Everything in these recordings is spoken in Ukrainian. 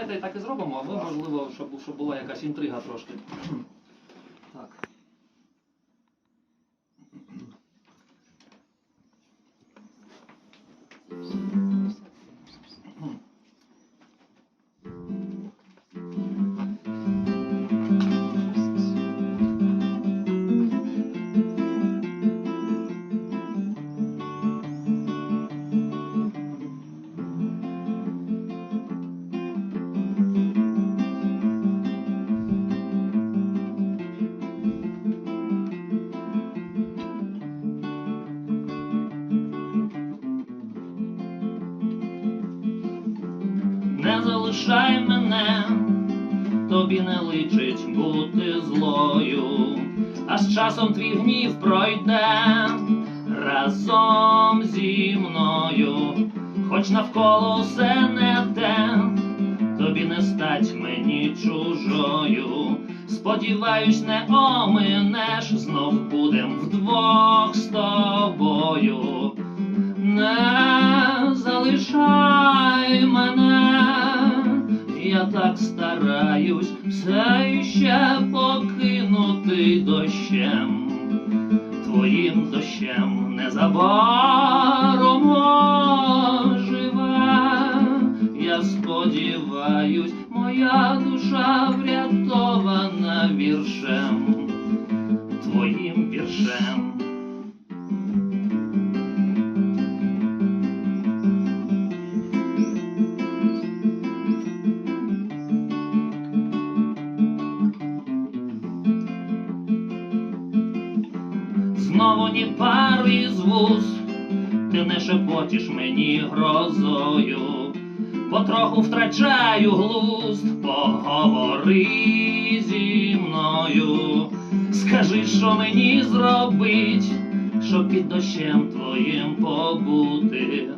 давайте так і зробимо, а ви, можливо, щоб, щоб була якась інтрига трошки. Так. Залишай мене, тобі не личить бути злою, а з часом твій гнів пройде разом зі мною, хоч навколо все не те, тобі не стать мені чужою. Сподіваюсь, не оминеш, знов будем вдвох з тобою. Не так стараюсь все ще покинути дощем, твоїм дощем незабаром оживе. Я сподіваюсь, моя душа врятована віршем, твоїм віршем. Знову ні пари з вуз, ти не шепочеш мені грозою, потроху втрачаю глузд, поговори зі мною, скажи, що мені зробить, щоб під дощем твоїм побути.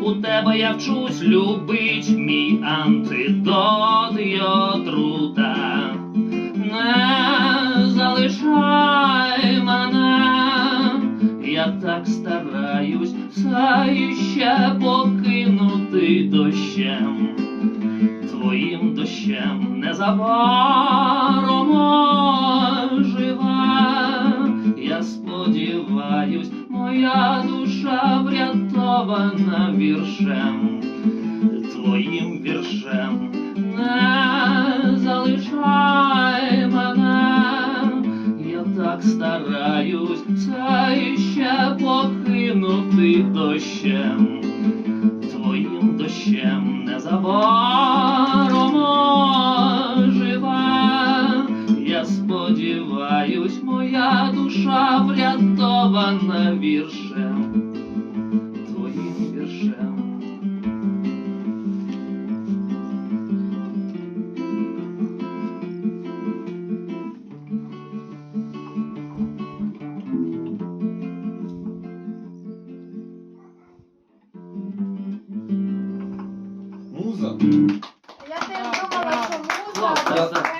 У тебе я вчусь любить, мій антидот й отрута. Не залишай так стараюсь іще покинути дощем, твоїм дощем незабаром оживе. Я сподіваюсь, моя душа врятована віршем, твоїм віршем. Не залишай мене, я так стараюсь дощем, твоїм дощем незабаром живе, Я сподіваюсь, моя душа врятована віршем, Муза. Я теж думала, що муза.